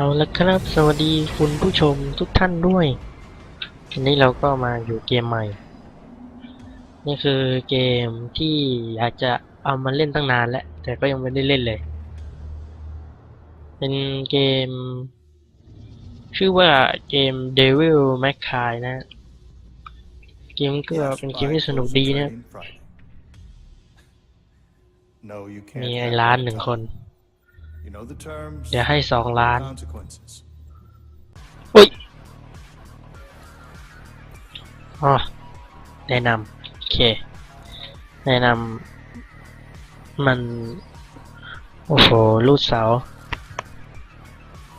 เอาละครับสวัสดีคุณผู้ชมทุกท่านด้วยวันนี้เราก็มาอยู่เกมใหม่ นี่คือเกมที่อยากจะเอามาเล่นตั้งนานแล้ว แต่ก็ยังไม่ได้เล่นเลย เป็นเกม ชื่อว่าเกม Devil May Cry นะ เกมก็เป็นเกมที่สนุกดีนะ No, you can't. มีไอ้ have ล้าน it, หนึ่ง Tom. คน You know the terms. เดี๋ยวให้สองล้าน Consequences. อุ้ยอ๋อแนะนำโอเค แนะนำมัน โอ้โหรูดเสา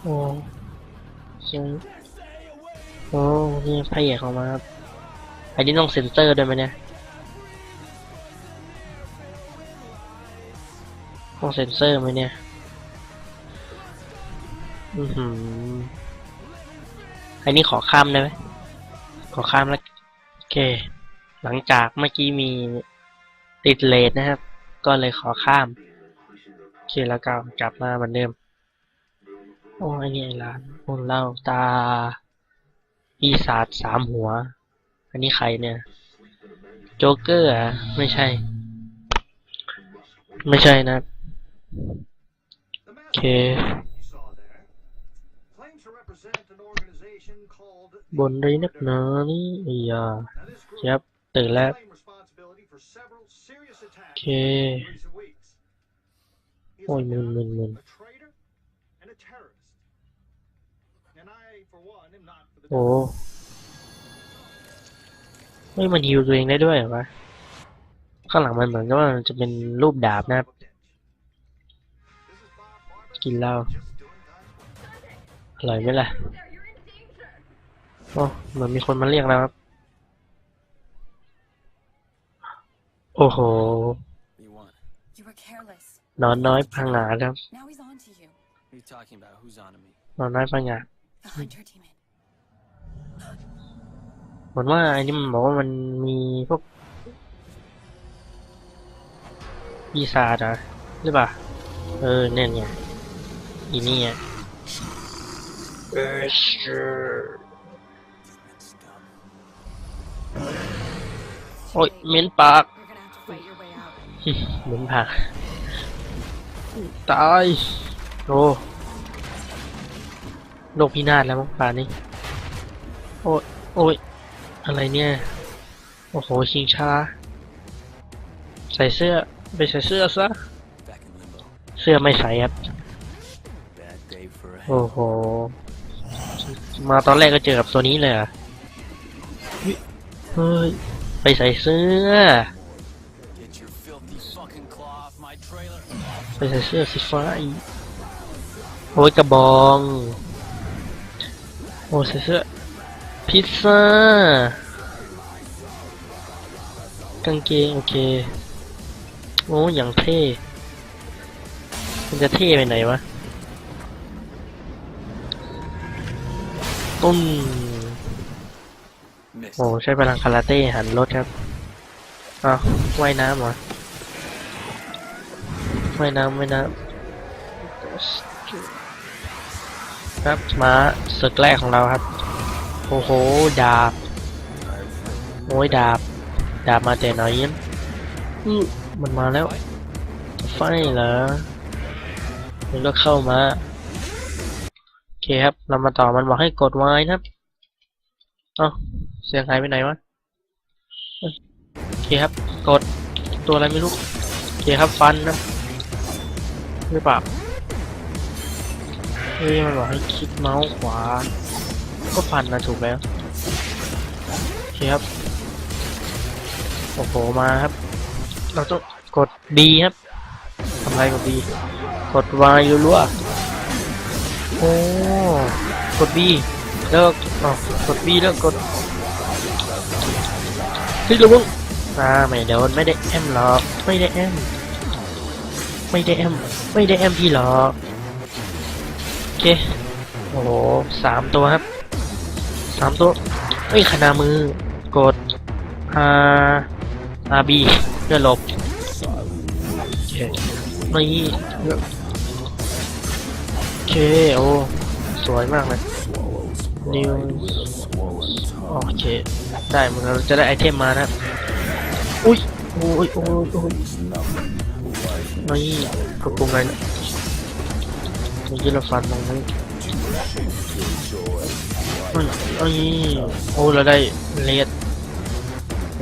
โอ้ยังโอ้นี่พระเอกออกมาครับอันนี้ต้องเซ็นเซอร์ด้วยไหมเนี่ยต้องเซ็นเซอร์ไหมเนี่ย อันนี้ขอข้ามได้ไหม ขอข้ามแล้ว โอเค หลังจากเมื่อกี้มีติดเลทนะครับ ก็เลยขอข้าม โอเคแล้วก็กลับมาเหมือนเดิม โอ้ยนี่ไอ้ร้านคนเล่าตาปีศาจสามหัว อันนี้ใครเนี่ย โจ๊กเกอร์อะไม่ใช่ ไม่ใช่นะโอเค บนเลยนักหนานี่อ้ยาครับตื่นแล้วโอเค โอ้ยมึนมึนมึนโอ้เฮ้ยมันฮิวตัวเองได้ด้วยเหรอวะ ข้างหลังมันเหมือนกับว่าจะเป็นรูปดาบนะครับ กินเหล้าอร่อยไหมล่ะ โอ้เหมือนมีคนมาเรียกแล้วครับ โอ้โห You won. นอนน้อยพังงาดครับ Now he's on to you. What are you talking about? Who's on to me? นอนน้อยพังงาด The hunter demon. เหมือนว่าไอ้นี่มันบอกว่ามันมีพวกปีศาจอะหรือเปล่า เออเนี่ยเนี่ยอีนี่อะเออชื่อ โอ้ยเหม็นปากเหม็นปาก ตาย โอ้โลกพินาศแล้วมั้งป่านนี้ โอ้ยโอ้ย อะไรเนี่ย โอ้โห ชิงช้า ใส่เสื้อ ไปใส่เสื้อซะ เสื้อไม่ใส่ครับ โอ้โห มาตอนแรกก็เจอกับตัวนี้เลยอะ เฮ้ย ไปใส่เสื้อ Get your filthy fucking claw off my trailer. ไปใส่เสื้อสีฟ้าอีกโอ้ยกระบอง โอ้ใส่เสื้อ พิซซ่ากางเกงโอเค โอ้อย่างเท่มันจะเท่ไปไหนวะตุ้ม Missed. โอ้ใช้พลังคาราเต้หันรถครับอ้าวว่ายน้ำเหรอว่ายน้ำว่ายน้ำครับมาศึกแรกของเราครับ โอ้โห ดาบโอ้ยดาบ ดาบมาแต่ไหนยันอื้อมันมาแล้ว ไฟเหรอมันก็เข้ามา โอเคครับ เรามาต่อมันบอกให้กดไว้นะครับ อ้าเสียงหายไปไหนวะโอเคครับ กดตัวอะไรไม่รู้โอเคครับฟันนะหรือเปล่าเฮ้ยมันบอกให้คลิกเมาส์ขวา ก็ฟันนะถูกแล้วโอเคครับโอ้โหมาครับ เราต้องกด B ครับทำอะไรกด B กด Y รัวๆโอ้กด B แล้วก็อ๋อกด B แล้วกดคลิกระวังอ่าไม่โดนไม่ได้แอมหรอกไม่ได้แอมไม่ได้แอมไม่ได้แอมพี่หรอกโอเคโอ้โหสามตัวครับสามตัวเอ้ยขนามือกด R R B เพื่อหลบโอเคไม่โอเคโอ้สวยมากเลย นิวโอเค ได้เหมือนเราจะได้ไอเทมมานะ อุ้ยโอ้ยโอ้ยโอ้ยนี่กระปุกอะไรเนี่ยเมื่อกี้เราฟันตรงนี้เอ้ยเอ้โอ้เราได้เลด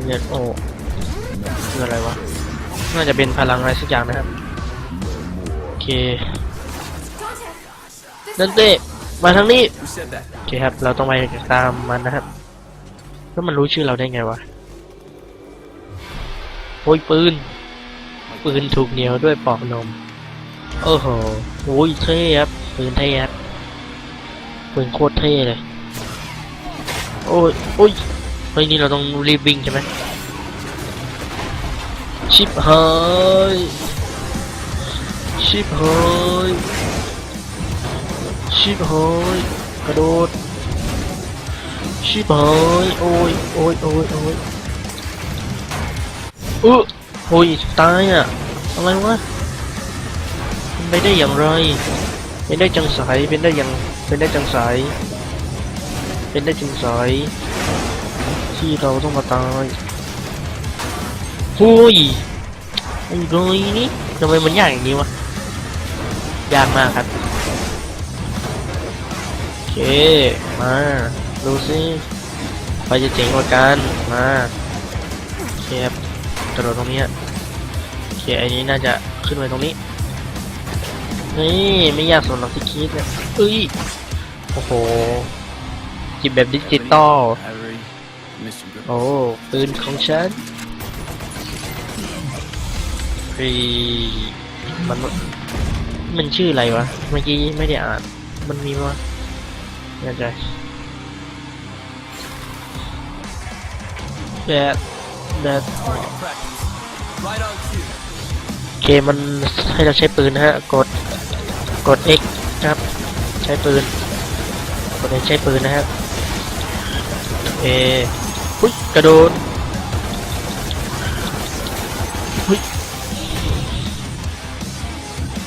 เลดโอ้คืออะไรวะ น่าจะเป็นพลังอะไรสักอย่างนะครับ โอเค นันเต้ มาทางนี้ Who said that? โอเคครับ เราต้องไปตามมันนะครับ แล้วมันรู้ชื่อเราได้ไงวะ โอ้ยปืน ปืนถูกเหนียวด้วยปอกนม โอ้โหโอ้ยเท่ครับ ปืนเท่ครับ ปืนโคตรเท่เลย โอ้ย โอ้ย เฮ้ยนี่เราต้องรีบวิ่งใช่ไหมชิบหายชิบหาย ชิบหายกระโดด ชิบหายโอ้ยโอ้ยโอ้ยโอ้ยเออโอ้ยตายอะ อะไรวะเป็นได้อย่างไรเป็นได้จังสายเป็นได้อย่างเป็นได้จังสายเป็นได้จังสายที่เราต้องมาตายโอ้ยไอ้โรยนี่ทำไมมันยากอย่างนี้วะยากมากครับ เค มา ดูสิใครจะเจ๋งกว่ากัน มาเคครับกระโดดตรงนี้เคไอ้นี้น่าจะขึ้นไปตรงนี้ นี่ไม่ยากสำหรับที่คิดเนี่ยเอ้ย โอ้โห จิบแบบดิจิตอล โอ้ ปืนของฉันรีมันมันชื่ออะไรวะ เมื่อกี้ไม่ได้อ่าน มันมีวะ น่าจะแบบแบบ Target practice. Right on cue. โอเคมันให้เราใช้ปืนนะฮะ กด กด X ครับ ใช้ปืน กด X ใช้ปืนนะฮะเอหุ้ย กระโดดหุ้ย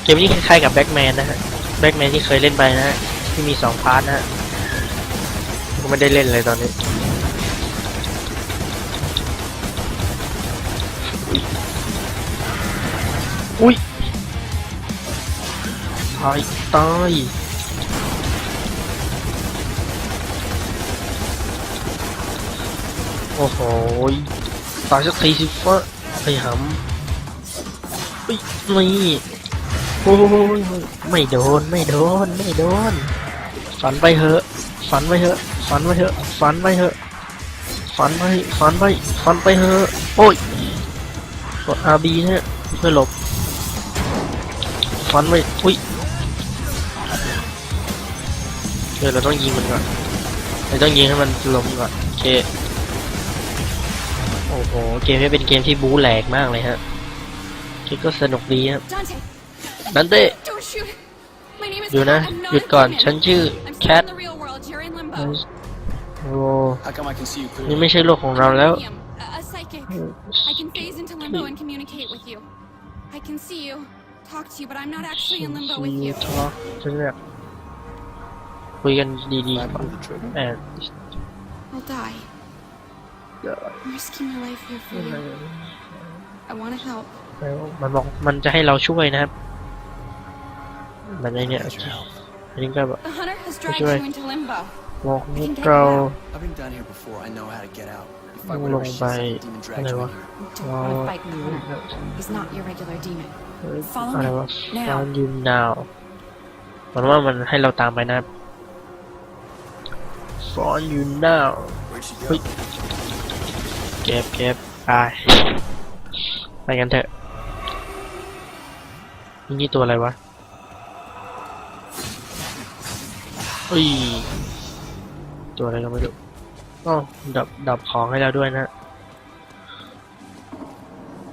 เกมนี้คล้ายๆกับแบ็กแมนนะฮะ แบ็กแมนที่เคยเล่นไปนะฮะ ที่มีสองพาร์ทนะฮะ ไม่ได้เล่นเลยตอนนี้ อุ้ยตายตายโอ้โหตายสักทีสิฟ้าไอ้หำอุ้ยนี่โอ้ยไม่โดน ไม่โดน ไม่โดนฝันไปเหอะ ฝันไปเหอะฝันไปเหอะฝันไปเหอะฝันไปฝันไปฝันไปเหอะโอ้ยกด RB นะฮะเพื่อหลบฟันไปอุ้ยเดี๋ยวเราต้องยิงมันก่อนเราต้องยิงให้มันล้มก่อนโอเคโอ้โหเกมนี้เป็นเกมที่บู๊แหลกมากเลยฮะเกมก็สนุกดีครับ Dante! นันเต้ Don't shoot! My name is อยู่นะ Kat. I'm not หยุดก่อน a ฉัน demon. ชื่อ I'm แค still ท โอ้ How come I can see you นี่ clearly? ไม่ใช่โลกของเราแล้ว Medium, a, a psychic. I can phase into limbo and communicate with you. I can see you, talk to you, but I'm not actually in limbo with you. ทะฉันแบบคุยกันดีๆ I ก่อน pulled the trigger. แอบ I'll die. I'm risking my life here for you. I want to help. มันบอกมันจะให้เราช่วยนะครับ มันไอเนี่ย That's your help. อันนี้ก็แบบ The hunter has dragged Which way? you into limbo. บอกพวกเรา I've been down here before. I know how to get out. If I Long whatever she by- said, demon dragged you in Hello. here. You don't want to fight the hunter. He's not your regular demon. Follow อะไร me วะ now. Found you now มันว่ามันให้เราตามไปนะครับ Found you now Where'd she Wait. go? เก็บเก็บไปไปกันเถอะนี่ตัวอะไรวะเฮ้ย ตัวอะไรก็ไม่รู้อ๋อดับดับของให้เราด้วยนะ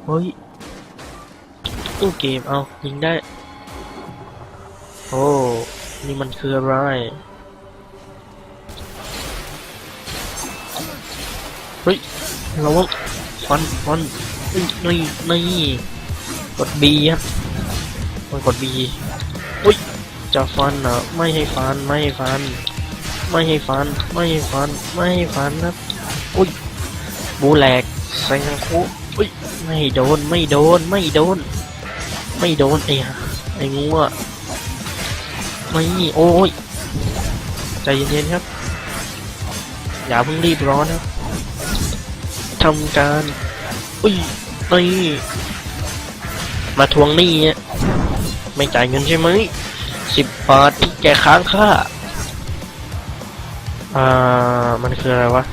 เฮ้ยตู้เกม เอายิงได้ โอ้ นี่มันคืออะไร เฮ้ย เราว่าฟันฟันเฮ้ยนี่นี่กด B ครับมันกด B อุ้ยจะฟันเหรอไม่ให้ฟัน ไม่ให้ฟัน ไม่ให้ฟัน ไม่ให้ฟัน ไม่ให้ฟันครับอุ้ย บูแหลกแซงคุอุ้ย ไม่โดน ไม่โดน ไม่โดน ไม่โดนไอ้ไอ้งัวไม่โอ้ย ใจเย็นๆครับ อย่าเพิ่งรีบร้อนครับทำการ อุ้ยนี่มาทวงหนี้อะไม่จ่ายเงินใช่ไหมสิบบาทที่แกค้างค่า อ่า มันคืออะไรวะ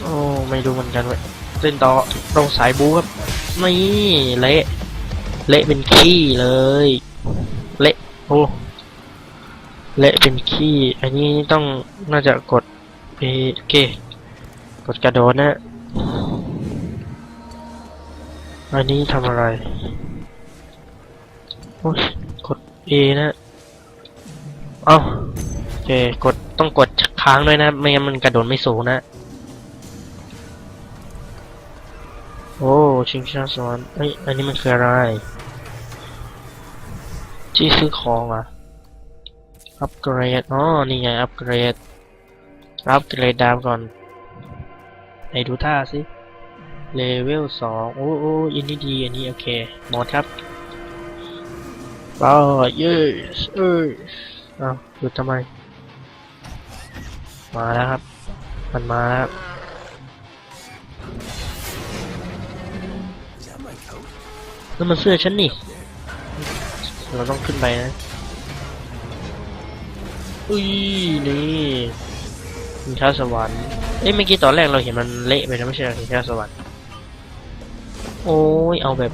โอ้ ไม่รู้เหมือนกันเว้ยเล่นต่อตรงสายบูครับ นี่เละ เละเป็นขี้เลย เละ โอ้ เละเป็นขี้ อันนี้ต้องน่าจะกดเอเกกดกระโดดนะ อันนี้ทำอะไร โอ้ยกด A นะ เอ้าโอเค กด ต้องกดค้างด้วยนะ ไม่งั้นมันกระโดดไม่สูงนะ โอ้ชิงช้าสวรรค์เอ้ยอันนี้มันคืออะไร ที่ซื้อของอะ อัปเกรด อ๋อ นี่ไง อัปเกรด อัปเกรดดาวก่อนไหนดูท่าสิเลเวลสองโอ้โอ้ยินดีดี อันนี้โอเค หมดครับว้าเย้เอ้ยอ้าวหยุดทำไม มาแล้วครับ มันมาแล้วนั่นมันเสื้อฉันนี่ เราต้องขึ้นไปนะอุ้ยนี่สินค้าสวรรค์เอ้ยเมื่อกี้ตอนแรกเราเห็นมันเละไปนะไม่ใช่เหรอสินค้าสวรรค์โอ้ยเอาแบบ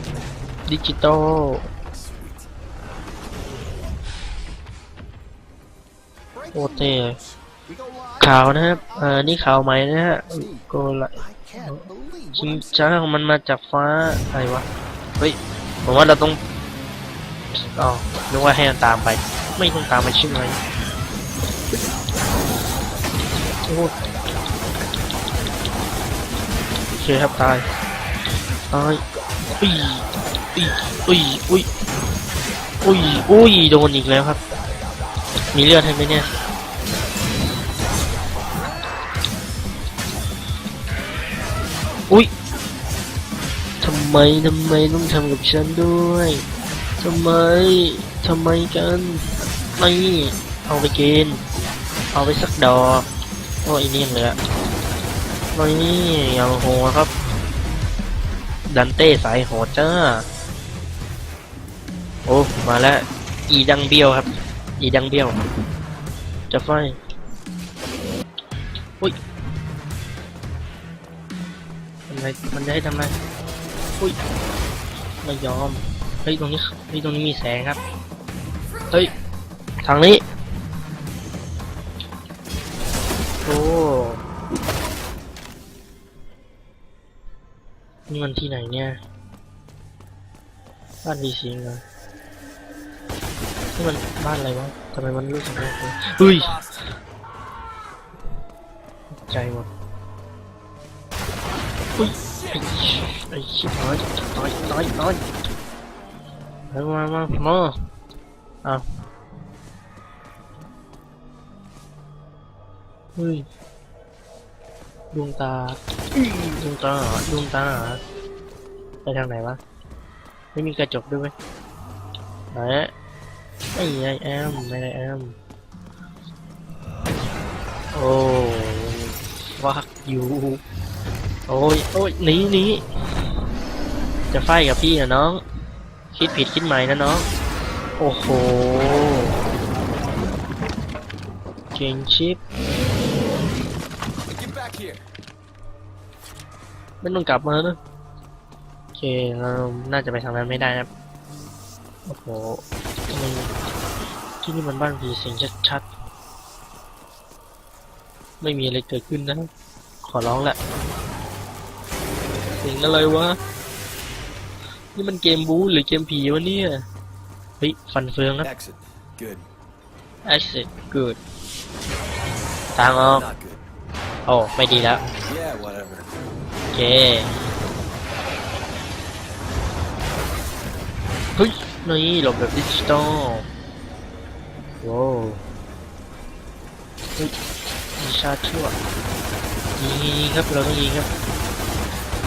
ดิจิตอลโอเต้ ข่าวนะครับเอ่อนี่ข่าวใหม่นะฮะโกละชิง what I'm จ้าของมันมาจากฟ้าอะไรวะ เฮ้ย ผมว่าเราต้องอ๋อนึกว่าให้มันตามไป ไม่ต้องตามไปใช่ไหมโอ้โอเคครับตายตายอุ้ยอุ้ยอุ้ยอุ้ยอุ้ยอุ้ยโดนอีกแล้วครับ มีเลือดให้ไหมเนี่ย อุ้ยทำไมทำไมต้องทำกับฉันด้วยทำไมทำไมกันไม่เอาไปกิน เอาไปสักดอกโอ้ยนี่เลือไม่เอาโหครับ ดันเต้สายโหดจ้า โอ้ มาแล้ว อีดังเบี้ยวครับ อีดังเบี้ยว จะไฟอุ้ย ไรมันจะให้ทำไรอุ้ยไม่ยอมเฮ้ยตรงนี้เฮ้ยตรงนี้มีแสงครับเฮ้ยทางนี้โอ้นี่มันที่ไหนเนี่ยบ้านวีซิงเหรอนี่มันบ้านอะไรวะทำไมมันรู้สึกน่ากลัวเฮ้ยใจหมด อุ้ยไอ้ชิไอ้ชิบหายตายตายตายมามามามาอ้าวเฮ้ยดวงตาดวงตาดวงตาไปทางไหนวะไม่มีกระจกด้วยไหมไหนไอ้ไอแอมไม่ได้แอมโอ้ฟักอยู่ โอ้ยโอ้ยหนีหนีจะไฟกับพี่นะน้อง คิดผิดคิดใหม่นะน้อง โอ้โหเก่งชิปไม่ต้องกลับมานะโอเคเราน่าจะไปทางนั้นไม่ได้นะครับโอ้โหทำไมที่นี่มันบ้านผีสิงชัดๆ ไม่มีอะไรเกิดขึ้นนะ ขอร้องแหละ สียงอะไรวะ นี่มันเกมบู๊หรือเกมผีวะเนี่ย เฮ้ยฟันเฟืองครับ Exit. Good. exit good ทางออก Not good. โอ้ ไม่ดีแล้ว Yeah, whatever. โอเค เฮ้ย นี่หลบแบบดิจิตอลโว้วเฮ้ยมีชาติชั่วยิงยิงยิงครับ เราต้องยิงครับ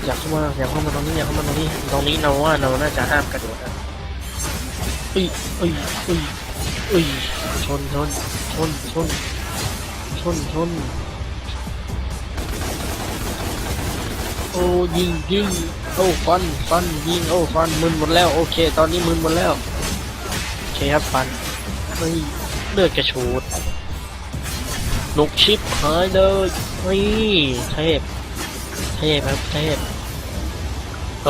อยากเข้ามาอยากเข้ามาตรงนี้อยากเข้ามาตรงนี้ตรงนี้เราว่าเราน่าจะห้ามกระโดดนะอุ้ยอุ้ยอุ้ยอุ้ยชนชนชนชนชนชนโอ้ยิงยิงโอ้ฟันฟันยิงโอ้ฟันมึนหมดแล้วโอเค ตอนนี้มึนหมดแล้วโอเคครับฟันเฮ้ยเลือดกระชูดนกชิปหายเลยเฮ้ยเทพเทพครับเทพ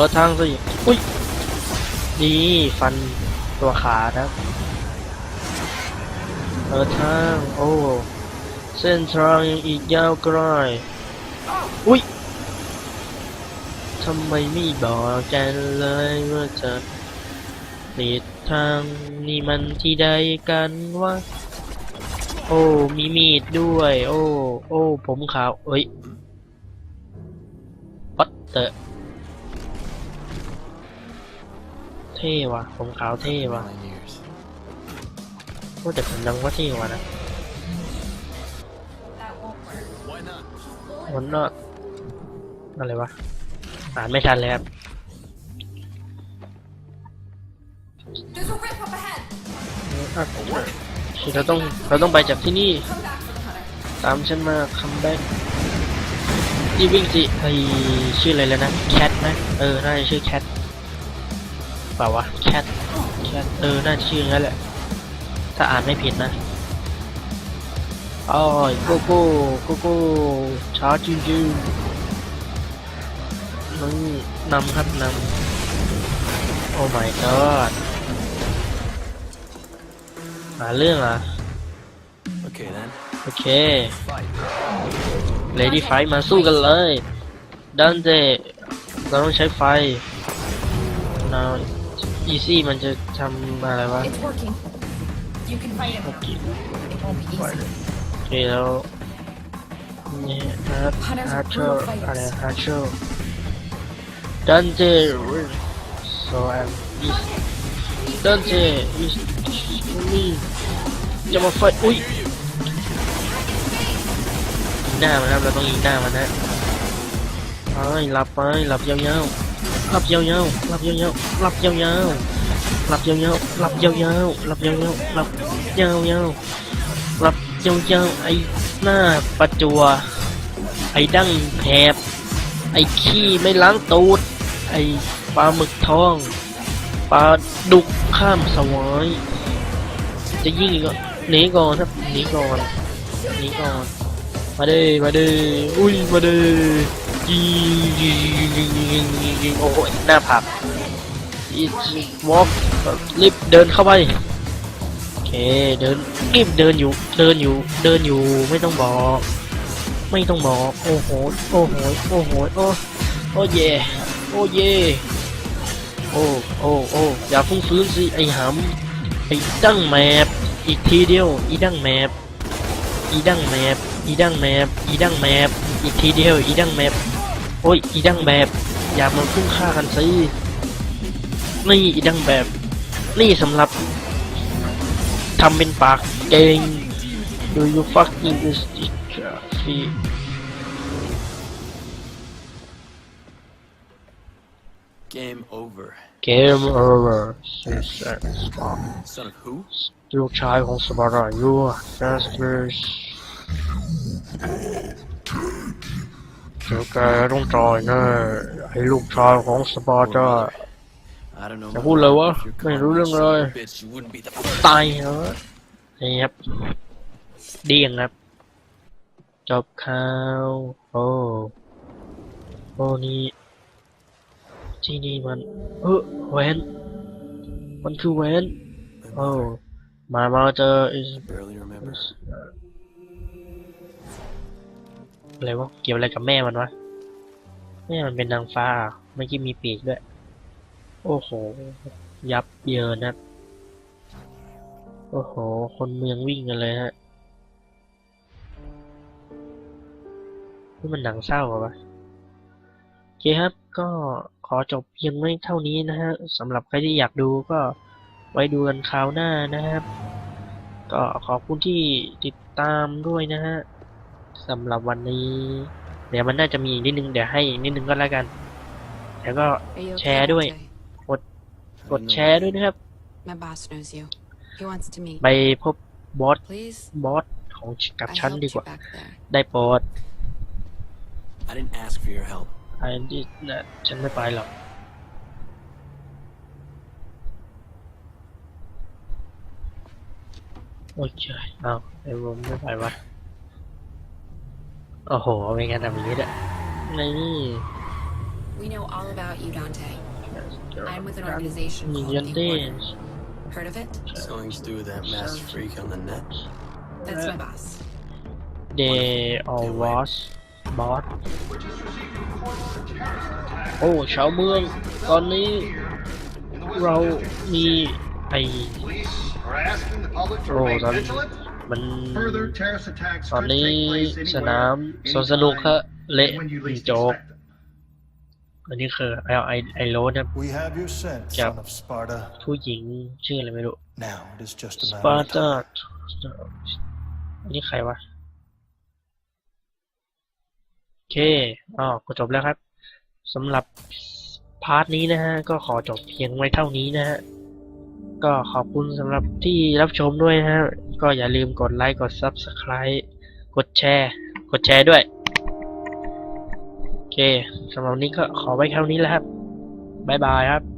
เปิดทางสิอุ้ยดีฟันตัวขาดครับเปิดทาง โอ้ เส้นทางยังอีกยาวไกลอุ้ยทำไมไม่บอกกันเลยว่าจะปิดทางนี่มันที่ใดกันวะโอ้ มีมีดด้วย โอ้ โอ้ ผมขาวเอ้ยปัตเตอ เท่ว่ะ ผมขาวเท่ว่ะ Nine years. ว่าแต่ผมยังว่าเท่ว่ะนะ Why not? มันน่ะอะไรวะอ่านไม่ทันเลยครับ There's a rip up ahead. คือเราต้องเราต้องไปจากที่นี่ Come back for the hunter. ตามฉันมาคัมแบ็กที่วิ่งสิไอชื่ออะไรแล้วนะ แคทนะเออ น่าจะชื่อแคท เปล่าวะแคทแคทเออน่าจะชื่องั้นแหละ ถ้าอ่านไม่ผิดนะอ้อยโกโก้โกโก้ช้าจริงๆนี่นำครับนำโอ้ my god หาเรื่องอะ Okay then. โอเค Fight. Lady Fight มาสู้กันเลยดันเจเราต้องใช้ไฟ now easy มันจะทำอะไรวะ It's working. You can fight him. โอเค It won't be easy. โอเคแล้วนี่ฮาร์ดฮาร์เชอร์อะไรฮาร์เชอร์ดันเจ so I'm this ดันเจ is me จะมาไฟอุ้ยยิงหน้ามันครับเราต้องยิงหน้ามันนะไปหลับไปหลับยาวๆ หลับยาวๆหลับยาวๆหลับยาวๆหลับยาวๆหลับยาวๆหลับยาวๆหลับยาวๆหลับยาวๆไอ้หน้าประจัว ไอ้ดั้งแผบไอ้ขี้ไม่ล้างตูด ไอ้ปลาหมึกทองปลาดุกข้ามสวายจะยิ่งกก็หนีก่อนครับหนีก่อนหนีก่อนมาเด้มาเด้อุ้ยมาเด้ ยิงยิงยิงยิงยิงยิงโอ้โหหน้าผักอีวอล์กรีบเดินเข้าไปโอเคเดินรีบเดินอยู่เดินอยู่เดินอยู่ไม่ต้องบอก ไม่ต้องบอกโอ้โหโอ้โหโอ้โหโอ้โอ้เย่โอ้เย่โอ้โอ้โอ้อย่าฟุ้งฟื้นสิไอ้หำไอ้ดั้งแมบอีกทีเดียวอีดั้งแมบอีดั้งแมบอีดั้งแมบอีดั้งแมบอีกทีเดียวอีดั้งแมบโอ้ยอีดั้งแบบ อย่ามาพุ่งฆ่ากันสินี่อีดั้งแบบ นี่สำหรับทำเป็นปากเก่ง Do you fucking this feet Game over. Game over Suicide Squad Son of who? ลูกชายของสบารายูแฟสเบอ ร์สเดี๋ยวแกต้องจอยแน่ไอ้ลูกชายของสปาร์ตา I don't know. Ya my pula, life. wah. If you're Main dulu calling nggak, yourself eh. a bitch, you wouldn't be the first. ตายเหรอนี่ครับเดียงครับ จบข่าวโอ้โอ้นี่ที่นี่มันเออแหวนมันคือแหวนโอ้ my mother is Barely remember. อะไรวะ เกี่ยวอะไรกับแม่มันวะ แม่มันเป็นนางฟ้าเมื่อกี้มีปีกด้วย โอ้โห ยับเยินครับโอ้โห คนเมืองวิ่งกันเลยฮะนี่มันหนังเศร้าเหรอวะโอเคครับ ก็ขอจบเพียงไม่เท่านี้นะฮะสำหรับใครที่อยากดูก็ไว้ดูกันคราวหน้านะครับ ก็ขอบคุณที่ติดตามด้วยนะฮะ สำหรับวันนี้ เดี๋ยวมันน่าจะมีอีกนิดนึงเดี๋ยวให้อีกนิดนึงก็แล้วกัน แล้วก็ Are you okay, Share ด้วย Dante? กดแชร์ด้วยนะครับ My boss knows you. He wants to meet. ไปพบบอส Please. บอสของกับ I ฉัน helped ดี you กว่า back there. ได้โปรด I didn't ask for your help. ไอ้ที่นะฉันไม่ไปหรอก โอเคเอาไอ้ผมไม่ไปวะ โอ้โหเป็นไงทำอย่างนี้เนี่ยนี่ We know all about you, Dante. I'm with an organization มี called เยน The เต้ Order. Heard of it? Something to do with that masked freak on the net? That's my boss. เดย์ออวอสบอสโอ้ชาวเมือง ตอนนี้ เรามีไอ Police are asking the public to โอ้ remain ตอน vigilant. มัน Further terrorist attacks ตอน could นี้ take place สนาม anywhere, สวนสนุก anytime, ฮะเละ and when you least โจ๊ก expect them. อันนี้คือไอไอไอโรสนะ We have your scent, Yep. son of Sparta. ผู้หญิงชื่ออะไรไม่รู้ Now it is just a ส matter ปา of ร์ตา time. อันนี้ใครวะโอเคอ๋อก็จบแล้วครับสำหรับพาร์ทนี้นะฮะ ก็ขอจบเพียงไว้เท่านี้นะฮะ ก็ขอบคุณสำหรับที่รับชมด้วยนะฮะ ก็อย่าลืมกดไลค์ กด Subscribe กดแชร์ กดแชร์ด้วย โอเคสำหรับวันนี้ก็ขอไว้เท่านี้แล้วครับ บ๊ายบายครับ